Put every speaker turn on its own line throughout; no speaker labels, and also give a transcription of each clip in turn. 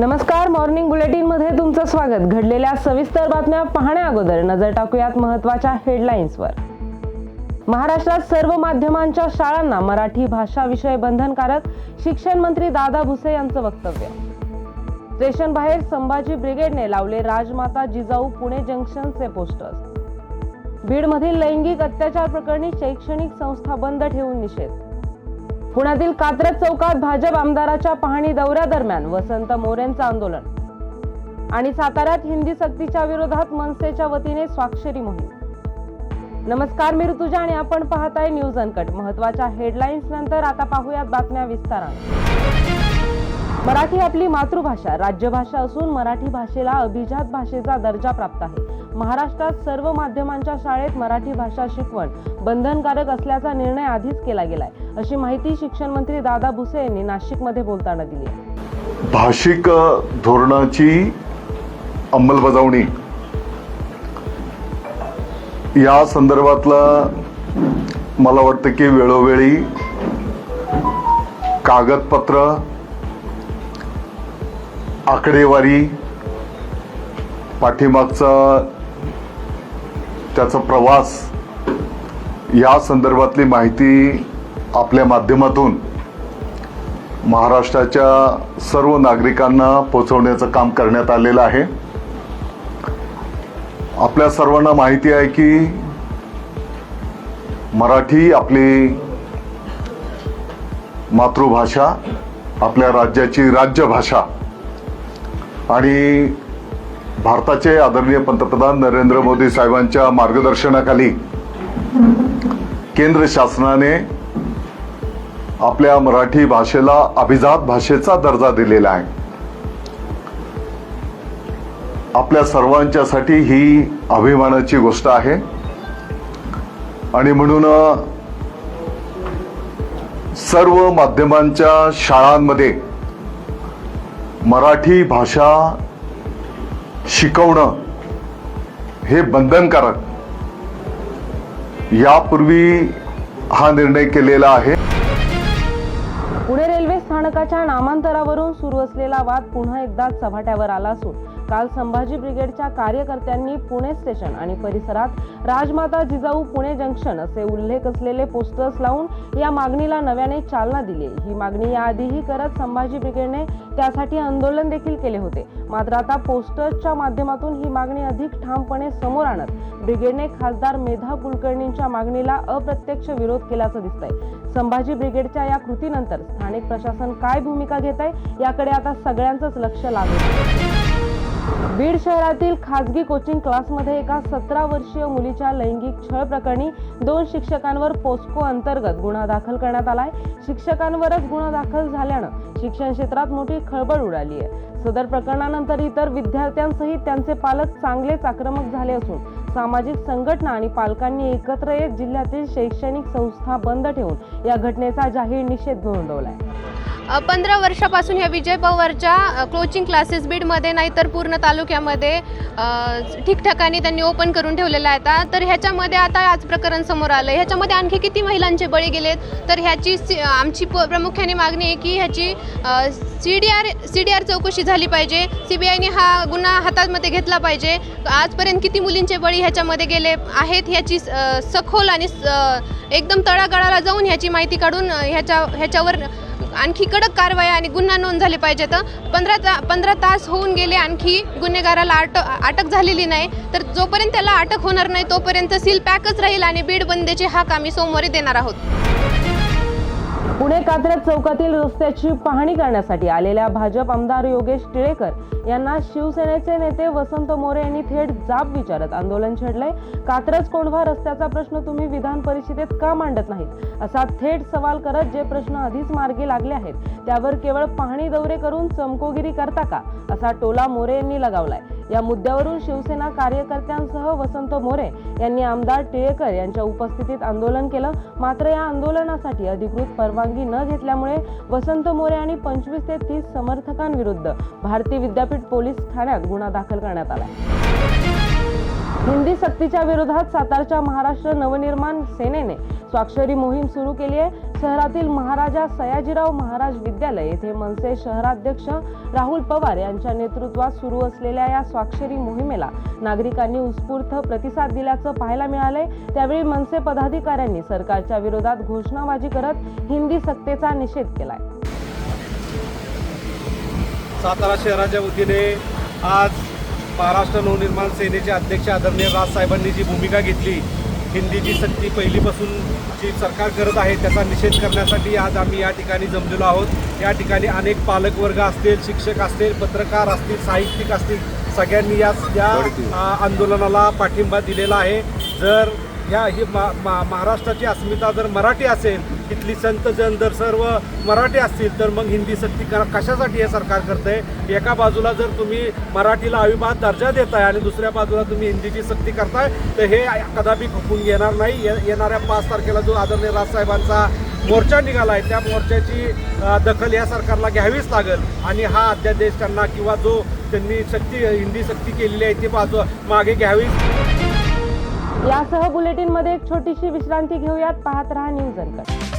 नमस्कार मॉर्निंग बुलेटिनमध्ये तुमचं स्वागत. घडलेल्या सविस्तर बातम्या पाहण्या अगोदर नजर टाकूयात महत्त्वाच्या हेडलाईन्सवर. महाराष्ट्रात सर्व माध्यमांच्या शाळांना मराठी भाषा विषय बंधनकारक शिक्षण मंत्री दादा भुसे यांचं वक्तव्य. स्टेशन बाहेर संभाजी ब्रिगेडने लावले राजमाता जिजाऊ पुणे जंक्शनचे पोस्टर्स. बीडमधील लैंगिक अत्याचार प्रकरणी शैक्षणिक संस्था बंद ठेवून निषेध. पुण्यातील कात्रज चौकात भाजप आमदाराच्या पाहणी दौऱ्यादरम्यान वसंत मोरेंचं आंदोलन. आणि साताऱ्यात हिंदी सक्तीच्या विरोधात मनसेच्या वतीने स्वाक्षरी मोहीम. नमस्कार मी ऋतुजा आणि आपण पाहताय न्यूज अनकट. महत्त्वाच्या हेडलाईन्स नंतर आता पाहूयात बातम्या विस्तारात मराठी आपली मातृभाषा राज्यभाषा असून मराठी भाषेला अभिजात भाषेचा दर्जा प्राप्त आहे. महाराष्ट्रात सर्व माध्यमांच्या शाळेत मराठी भाषा शिकवण बंधनकारक असल्याचा निर्णय आधीच केला गेलाय. अशी माहिती शिक्षण मंत्री दादा भुसे यांनी नाशिकमध्ये बोलताना दिली
भाषिक धोरणाची अंमलबजावणी या संदर्भातला मला वाटतं की वेळोवेळी कागदपत्र आकडेवारी पाठीमागचा त्याचा प्रवास या संदर्भातली माहिती आपल्या माध्यमातून महाराष्ट्राच्या सर्व नागरिकांना पोचवण्याचं काम करण्यात आलेलं आहे. आपल्या सर्वांना माहिती आहे की मराठी आपली मातृभाषा आपल्या राज्याची राज्यभाषा आणि भारताचे आदरणीय पंतप्रधान नरेंद्र मोदी साहेबांच्या मार्गदर्शनाखाली केंद्र शासनाने आपल्या मराठी भाषेला अभिजात भाषेचा दर्जा दिलेला आहे. आपल्या सर्वांच्यासाठी ही अभिमानाची गोष्ट आहे. आणि म्हणून सर्व माध्यमांच्या शाळांमध्ये मराठी भाषा शिकवणं हे बंधनकारक. यापूर्वी हा निर्णय केलेला आहे.
पुणे रेल्वे स्थानकाच्या नामांतरावरून सुरू असलेला वाद पुन्हा एकदा चव्हाट्यावर आला असून काल संभाजी ब्रिगेडच्या कार्यकर्त्यांनी पुणे स्टेशन आणि परिसरात राजमाता जिजाऊ पुणे जंक्शन असे उल्लेख असलेले पोस्टर्स लावून या मागणीला नव्याने चालना दिली. ही मागणी याआधीही करत संभाजी ब्रिगेडने त्यासाठी आंदोलन देखील केले होते. मात्र आता पोस्टर्सच्या माध्यमातून ही मागणी अधिक ठामपणे समोर आणत ब्रिगेडने खासदार मेधा कुलकर्णींच्या मागणीला अप्रत्यक्ष विरोध केल्याचं दिसतंय. संभाजी ब्रिगेडच्या या कृतीनंतर स्थानिक प्रशासन काय भूमिका घेत आहे याकडे आता सगळ्यांचंच लक्ष लागलं बीड शहरातील खासगी कोचिंग क्लासमध्ये एका सतरा वर्षीय मुलीच्या लैंगिक छळ प्रकरणी दोन शिक्षकांवर पोस्को अंतर्गत गुन्हा दाखल करण्यात आलाय. शिक्षकांवरच गुन्हा दाखल झाल्यानं शिक्षण क्षेत्रात मोठी खळबळ उडाली आहे. सदर प्रकरणानंतर इतर विद्यार्थ्यांसहित त्यांचे पालक चांगलेच आक्रमक झाले असून सामाजिक संघटना आणि पालकांनी एकत्र येत जिल्ह्यातील शैक्षणिक संस्था बंद ठेवून या घटनेचा जाहीर निषेध नोंदवलाय.
पंधरा वर्षापासून ह्या विजय पवारच्या क्लोचिंग क्लासेस बीडमध्ये नाही तर पूर्ण तालुक्यामध्ये ठिकठिकाणी त्यांनी ओपन करून ठेवलेलं आहे आता तर ह्याच्यामध्ये आता आज प्रकरण समोर आलं ह्याच्यामध्ये आणखी किती महिलांचे बळी गेलेत? तर ह्याची सी- आमची प- प्रामुख्याने मागणी आहे की ह्याची C D R C D R चौकशी झाली पाहिजे. सी बी आयने हा गुन्हा हातामध्ये घेतला पाहिजे. आजपर्यंत किती मुलींचे बळी ह्याच्यामध्ये गेले आहेत ह्याची सखोल आणि एकदम तळागाळाला जाऊन ह्याची माहिती काढून ह्याच्या ह्याच्यावर आणखी कडक कारवाई आणि गुन्हा नोंद झाले पाहिजे तर पंधरा ता पंधरा तास होऊन गेले आणखी गुन्हेगाराला अटक अटक झालेली नाही. तर जोपर्यंत त्याला अटक होणार नाही तोपर्यंत सील पॅकच राहील आणि बीड बंदेचे हाक आम्ही सोमवारी देणार आहोत.
पुणे कात्रज चौकातील रस्त्याची पाहणी करण्यासाठी आलेल्या भाजप आमदार योगेश टिळेकर यांना शिवसेनेचे नेते वसंत मोरे यांनी थेट जाब विचारत आंदोलन छेडले कात्रज कोंढवा रस्त्याचा प्रश्न तुम्ही विधान परिषदेत का मांडत नाहीत? असा थेट सवाल करत जे प्रश्न आधीच मार्गी लागले आहेत त्यावर केवळ पाहणी दौरे करून चमकोगिरी करता का? असा टोला मोरे यांनी लगावलाय. या मुद्द्यावरून शिवसेना कार्यकर्त्यांसह वसंत मोरे यांनी आमदार टिळेकर यांच्या उपस्थितीत आंदोलन केलं. मात्र या आंदोलनासाठी अधिकृत परवानगी न घेतल्यामुळे वसंत मोरे आणि पंचवीस ते तीस समर्थकांविरुद्ध भारतीय विद्यापीठ पोलीस ठाण्यात गुन्हा दाखल करण्यात आला. हिंदी सक्तीच्या विरोधात सातारच्या महाराष्ट्र नवनिर्माण सेनेने स्वाक्षरी मोहीम सुरू केली आहे. शहरातील महाराजा सयाजीराव महाराज विद्यालय येथे मनसे शहराध्यक्ष राहुल पवार यांच्या नेतृत्वात सुरू असलेल्या या स्वाक्षरी मोहिमेला नागरिकांनी उत्स्फूर्त प्रतिसाद दिल्याचं पाहायला मिळालंय. त्यावेळी मनसे पदाधिकाऱ्यांनी सरकारच्या विरोधात घोषणाबाजी करत हिंदी सत्तेचा निषेध केलाय.
सातारा शहराच्या वतीने आज महाराष्ट्र नवनिर्माण सेनेचे अध्यक्ष आदरणीय राजसाहेबांनी जी भूमिका घेतली हिंदीची सक्ती पहिलीपासून जी सरकार करत आहे त्याचा निषेध करण्यासाठी आज आम्ही या ठिकाणी जमलेलो आहोत. या ठिकाणी अनेक पालकवर्ग असतील शिक्षक असतील पत्रकार असतील साहित्यिक असतील सगळ्यांनी या या आंदोलनाला पाठिंबा दिलेला आहे. जर ह्या ही मा मा महाराष्ट्राची अस्मिता जर मराठी असेल तिथली संत जन जर सर्व मराठी असतील तर मग हिंदी सक्ती करा. कशासाठी हे सरकार करतंय? एका बाजूला जर तुम्ही मराठीला अविभात दर्जा देताय आणि दुसऱ्या बाजूला तुम्ही हिंदीची सक्ती करताय तर हे कदापि खपून घेणार नाही. ये- येणाऱ्या पाच तारखेला जो आदरणीय राजसाहेबांचा मोर्चा निघाला आहे त्या मोर्चाची दखल या सरकारला घ्यावीच लागेल. आणि हा अध्यादेश त्यांना किंवा जो त्यांनी सक्ती हिंदी सक्ती केलेली आहे ती बाजू मागे घ्यावीच.
यासह बुलेटिनमध्ये एक छोटीशी विश्रांती घेऊयात. पाहत राहा न्यूज अंतर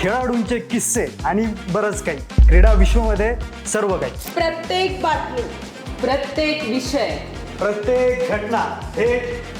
खेळाडूंचे किस्से आणि बरंच काही. क्रीडा विश्वमध्ये सर्व काही.
प्रत्येक बातमी प्रत्येक विषय.
प्रत्येक घटना थेट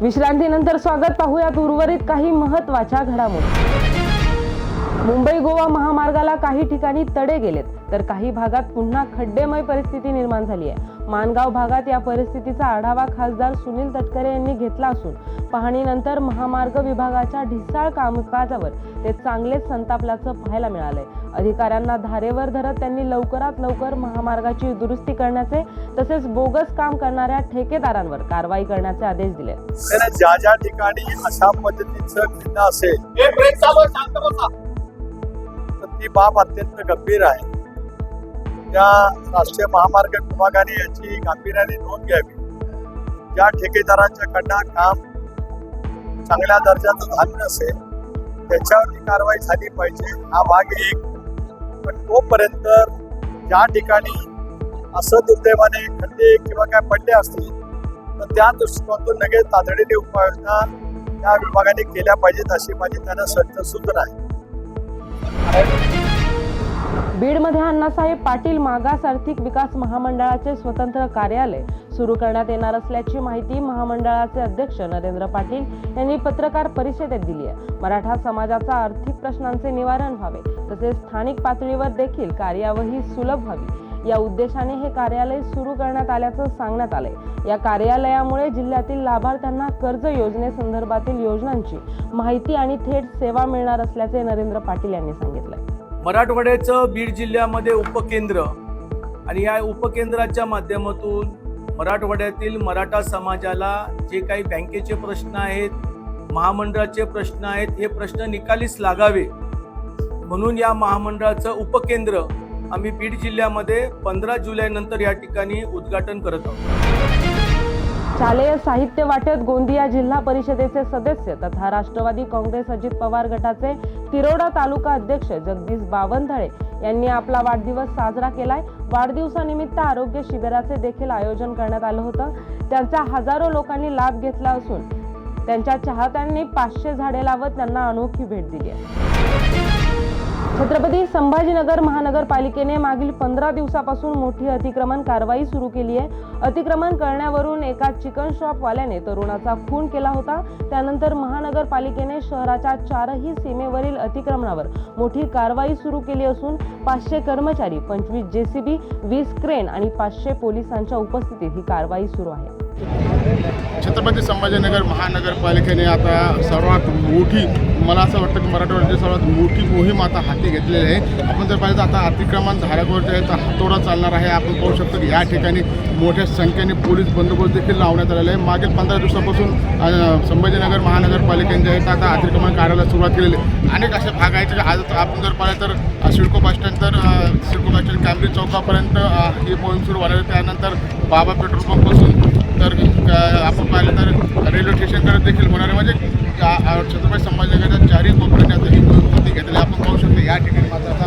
विश्रांतीनंतर स्वागत पाहूयात उर्वरित काही महत्त्वाच्या घडामोडी. मुंबई गोवा महामार्गाला काही ठिकाणी तडे गेलेत तर काही भागात पुन्हा खड्डेमय परिस्थिती निर्माण झाली आहे. मानगाव भागात या परिस्थितीचा आढावा खासदार सुनील तटकरे यांनी घेतला असून पाहणीनंतर महामार्ग विभागाच्या ढिसाळ कामकाजावर ते चांगलेच संतापल्याचं पाहायला मिळालंय. अधिकाऱ्यांना धारेवर धरत त्यांनी लवकरात लवकर महामार्गाची दुरुस्ती करण्याचे तसेच बोगस काम करणाऱ्या ठेकेदारांवर कारवाई करण्याचे आदेश दिले.
ज्या ज्या ठिकाणी अशा पद्धतीचं असेल ती बाब अत्यंत गंभीर आहे. त्या राष्ट्रीय महामार्ग विभागाने याची गांभीर्याने नोंद घ्यावी. ज्या ठेकेदारांच्याकडनं काम चांगल्या दर्जाचं झालं नसेल
त्याच्यावरती कारवाई झाली पाहिजे. हा भाग एक. पण तोपर्यंत ज्या ठिकाणी असं दुर्दैवाने खड्डे किंवा काय पडले असतील तर त्या दृष्टिकोनातून लगेच तातडीने उपाययोजना त्या विभागाने केल्या पाहिजेत अशी माझी त्यांना सक्त सूचना आहे.
बीडमध्ये अण्णासाहेब पाटील मागास आर्थिक विकास महामंडळाचे स्वतंत्र कार्यालय सुरू करण्यात येणार असल्याची माहिती महामंडळाचे अध्यक्ष नरेंद्र पाटील यांनी पत्रकार परिषदेत दिली आहे. मराठा समाजाचा आर्थिक प्रश्नांचे निवारण व्हावे तसेच स्थानिक पातळीवर देखील कार्यवाही सुलभ व्हावी. या उद्देशाने हे कार्यालय सुरू करण्यात आल्याचं सांगण्यात आलंय. या कार्यालयामुळे जिल्ह्यातील लाभार्थ्यांना कर्ज योजनेसंदर्भातील योजनांची माहिती आणि थेट सेवा मिळणार असल्याचे नरेंद्र पाटील यांनी सांगितले.
मराठवाड्याचं बीड जिल्ह्यामध्ये उपकेंद्र आणि या उपकेंद्राच्या माध्यमातून मराठवाड्यातील मराठा समाजाला जे काही बँकेचे प्रश्न आहेत महामंडळाचे प्रश्न आहेत हे प्रश्न निकालीच लागावे. म्हणून या महामंडळाचं उपकेंद्र आम्ही बीड जिल्ह्यामध्ये पंधरा जुलैनंतर या ठिकाणी उद्घाटन करत आहोत.
शालेय साहित्य वाटप गोंदिया जिल्हा परिषदेचे सदस्य तथा राष्ट्रवादी काँग्रेस अजित पवार गटाचे तिरोडा तालुका अध्यक्ष जगदीश बावनधळे यांनी आपला वाढदिवस साजरा केलाय. वाढदिवसानिमित्त आरोग्य शिबिराचे देखील आयोजन करण्यात आलं होतं. त्यांचा हजारो लोकांनी लाभ घेतला असून त्यांच्या चाहत्यांनी पाचशे झाडे लावत त्यांना अनोखी भेट दिली आहे. छत्रपती संभाजीनगर महानगरपालिकेने मागील पंधरा दिवसापासून मोठी अतिक्रमण कारवाई सुरू केली आहे. अतिक्रमण करण्यावरून एका चिकन शॉपवाल्याने तरुणाचा खून केला होता. त्यानंतर महानगरपालिकेने शहराच्या चारही सीमेवरील अतिक्रमणावर मोठी कारवाई सुरू केली असून पाचशे कर्मचारी पंचवीस जेसीबी वीस क्रेन आणि पाचशे पोलिसांच्या उपस्थितीत ही कारवाई सुरू आहे.
छत्रपती संभाजीनगर महानगरपालिकेने आता सर्वात मोठी मला असं वाटतं की मराठवाड्याची सर्वात मोठी मोहीम आता हाती घेतलेली आहे. आपण जर पाहिजे तर आता अतिक्रमण आहे तर हातोडा चालणार आहे. आपण पाहू शकतो की या ठिकाणी मोठ्या संख्येने पोलीस बंदोबस्त देखील लावण्यात आलेला आहे. मागील पंधरा दिवसापासून संभाजीनगर महानगरपालिकेने जे आहे तर आता अतिक्रमण कार्याला सुरुवात केलेली आहे. अनेक असे भाग आहेत की आज आपण जर पाहिलं तर सिडको बस स्टँड तर सिडको बस स्टँड कॅम्ब्रिज चौकापर्यंत ही मोहीम सुरू झाली त्यानंतर बाबा पेट्रोल पंपपासून तर आपण पाहिलं तर रेल्वे स्टेशनकडे देखील होणार आहे. म्हणजे छत्रपती संभाजीनगरच्या चारही कोपऱ्याने आता ही मोहीम घेतलेली आपण पाहू शकतो या ठिकाणी मात्र आता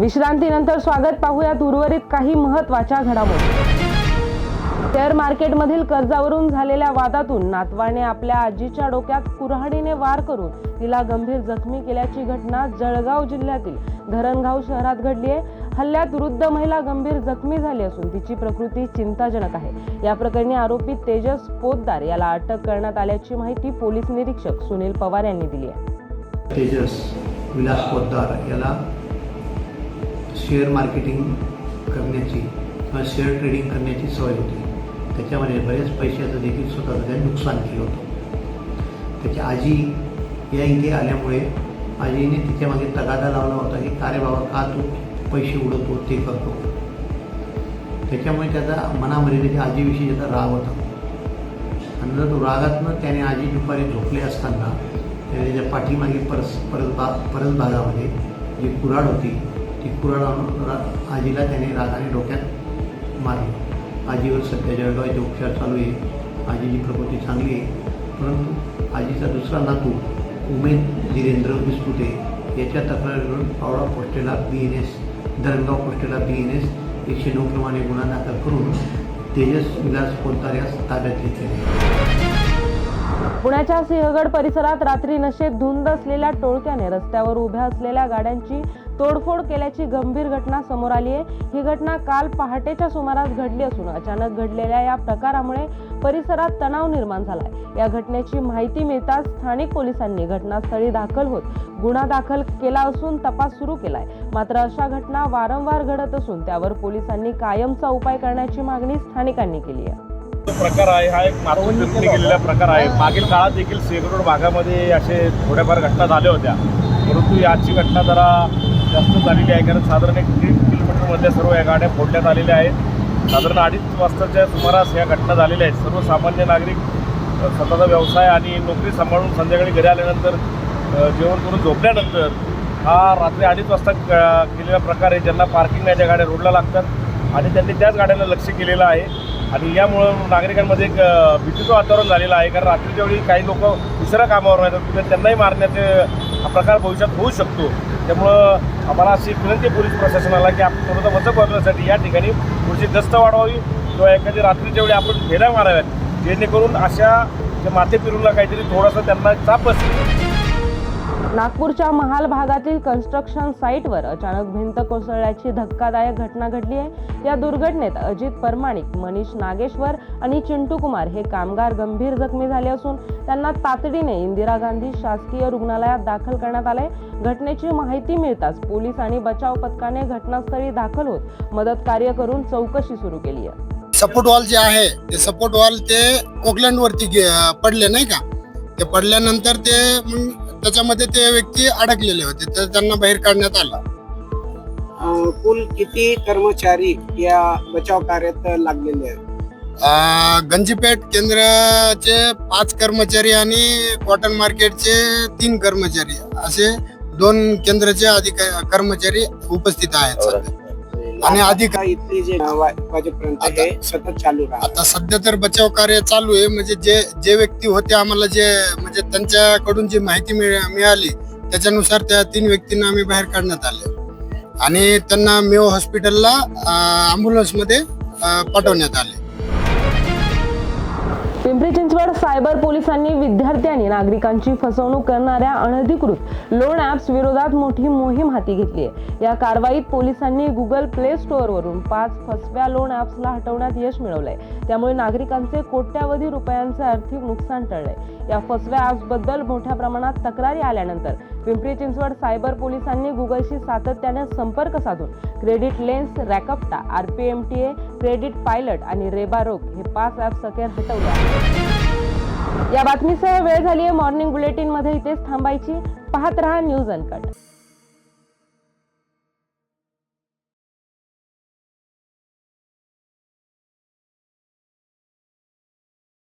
विश्रांतीनंतर स्वागत पाहूयात उर्वरित काही महत्त्वाच्या घडामोडी. शेअर मार्केटमधील कर्जावरून झालेल्या वादातून नातवाने आपल्या आजीच्या डोक्यात कुऱ्हाडीने वार करून तिला गंभीर जखमी केल्याची घटना जळगाव जिल्ह्यातील धरणगाव शहरात घडली आहे. हल्ल्यात वृद्ध महिला गंभीर जखमी झाली असून तिची प्रकृती चिंताजनक आहे. या प्रकरणी आरोपी तेजस पोतदार याला अटक करण्यात आल्याची माहिती पोलीस निरीक्षक सुनील पवार यांनी दिली आहे.
तेजस विलास पोतदार याला शेअर मार्केटिंग करण्याची किंवा शेअर ट्रेडिंग करण्याची सवय होती. त्याच्यामध्ये बरेच पैशाचं देखील स्वतःचं त्याने नुकसान केलं होतं. त्याची आजी या इथे आल्यामुळे आजीने तिच्यामागे तगादा लावला होता की का रे बाबा का तू पैसे उडवतो ते करतो? त्याच्यामुळे त्याचा मनामध्ये त्याच्या आजीविषयी त्याचा राग होता. आणि जर तो रागातनं त्याने आजी दुपारी झोपले असताना त्याने त्याच्या पाठीमागे परस परस बा परस भागामध्ये जी कुऱ्हाड होती ती कुऱ्हाड आजीला त्याने रागाने डोक्यात मारले. आजीवर सध्या जळगाव उपचार चालू आहे. आजीची प्रकृती चांगली आहे. परंतु आजीचा दुसरा नातू उमेद जिरेंद्र विस्पुते याच्या तक्रारीवरून पावडा पोस्टेला बी एन एस धरणगाव पोस्टेला बी एन एस एकशे नऊ प्रमाणे गुन्हा दाखल करून तेजस विलास पोलतार ताब्यात घेतले.
पुण्याच्या सिंहगड परिसरात रात्री नशेत धुंद असलेल्या टोळक्याने रस्त्यावर उभ्या असलेल्या गाड्यांची तोडफोड केल्याची गंभीर घटना समोर आली आहे. ही घटना काल पहाटेच्या सुमारास घडली असून अचानक घडलेल्या या प्रकारामुळे परिसरात तणाव निर्माण झालाय. या घटनेची माहिती मिळताच स्थानिक पोलिसांनी घटनास्थळी दाखल होत गुन्हा दाखल केला असून तपास सुरू केलाय. मात्र अशा घटना वारंवार घडत असून त्यावर पोलिसांनी कायमचा उपाय करण्याची मागणी स्थानिकांनी केली आहे.
प्रकार आहे हा एक मातृत्वनी केलेला प्रकार आहे. मागील काळात देखील सेगरोड भागामध्ये असे थोड्याफार घटना झाल्या होत्या. परंतु याची घटना जरा जास्त झालेली आहे. कारण साधारण एक दीड किलोमीटरमधल्या सर्व या गाड्या फोडण्यात आलेल्या आहेत. साधारण अडीच वाजताच्या सुमारास या घटना झालेल्या आहेत. सर्वसामान्य नागरिक स्वतःचा व्यवसाय आणि नोकरी सांभाळून संध्याकाळी घरी आल्यानंतर जेवण करून झोपल्यानंतर हा रात्री अडीच वाजता क- केलेला प्रकार आहे. ज्यांना पार्किंग नाही त्या गाड्या रोडला लागतात आणि त्यांनी त्याच गाड्यांना लक्ष केलेलं आहे. आणि यामुळं नागरिकांमध्ये एक भीतीचं वातावरण झालेलं आहे. कारण रात्रीच्या वेळी काही लोक दुसऱ्या कामावर राहतात. त्यांनाही मारण्याचे हा प्रकार भविष्यात होऊ शकतो. त्यामुळं आम्हाला अशी विनंती पोलीस प्रशासनाला की आपण थोडंसं वचक वागण्यासाठी या ठिकाणी पुढची गस्त वाढवावी किंवा एखादी रात्रीच्या वेळी आपण फेऱ्या माराव्यात जेणेकरून अशा जे माथे पिरूला काहीतरी थोडासा त्यांना चाप असेल
नागपूरच्या महाल भागातील कन्स्ट्रक्शन साईटवर अचानक भिंत कोसळल्याची धक्कादायक घटना घडली आहे. या दुर्घटनेत अजित परमाणिक मनीष नागेश्वर आणि चिंटू कुमार हे कामगार गंभीर जखमी झाले असून त्यांना तातडीने इंदिरा गांधी शासकीय रुग्णालयात दाखल करण्यात आले घटनेची माहिती मिळताच पोलीस आणि बचाव पथकाने घटनास्थळी दाखल होत मदत कार्य करून चौकशी सुरू केली आहे.
सपोर्ट वॉल जे आहे ते सपोर्ट वॉल ते कोकलँड वरती पडले नाही का? ते पडल्यानंतर ते त्याच्यामध्ये ते व्यक्ती अडकलेले होते तर त्यांना बाहेर काढण्यात आलं
कुल किती कर्मचारी या बचाव कार्यात लागलेले आहेत
गंजीपेठ केंद्राचे पाच कर्मचारी आणि कॉटन मार्केटचे तीन कर्मचारी असे दोन केंद्राचे अधिकारी कर्मचारी उपस्थित आहेत. आणि अधिक
इथली जे वा- वाजेपर्यंत हे सतत चालू राहत
आता सध्या तर बचाव कार्य चालू आहे. म्हणजे जे जे व्यक्ती होते आम्हाला जे म्हणजे त्यांच्याकडून जी माहिती मिळ- मिळाली त्याच्यानुसार त्या तीन व्यक्तींना आम्ही बाहेर काढण्यात आले. आणि त्यांना मेओ हॉस्पिटलला ॲम्ब्युलन्समध्ये पाठवण्यात आले.
पिंपरी चिंचवड सायबर पोलिसांनी विद्यार्थी आणि नागरिकांची फसवणूक करणाऱ्या अनधिकृत लोन ॲप्स विरोधात मोठी मोहीम हाती घेतली आहे. या कारवाईत पोलिसांनी गुगल प्ले स्टोअरवरून पाच फसव्या लोन ॲप्सला हटवण्यात यश मिळवलंय. त्यामुळे नागरिकांचे कोट्यावधी रुपयांचे आर्थिक नुकसान टळलंय. या फसव्या ॲप्सबद्दल मोठ्या प्रमाणात तक्रारी आल्यानंतर पिंपरी चिंचवड सायबर पोलिसांनी गुगलशी सातत्याने संपर्क साधून credit lens रॅकप्टा R P M T A credit pilot आणि रेबा रोक हे पाच ॲप सखेर हटवले आहेत. या बातमीसह वेळ झाली आहे मॉर्निंग बुलेटिनमध्ये. इथेच थांबायची. पाहत रहा न्यूज अनकट.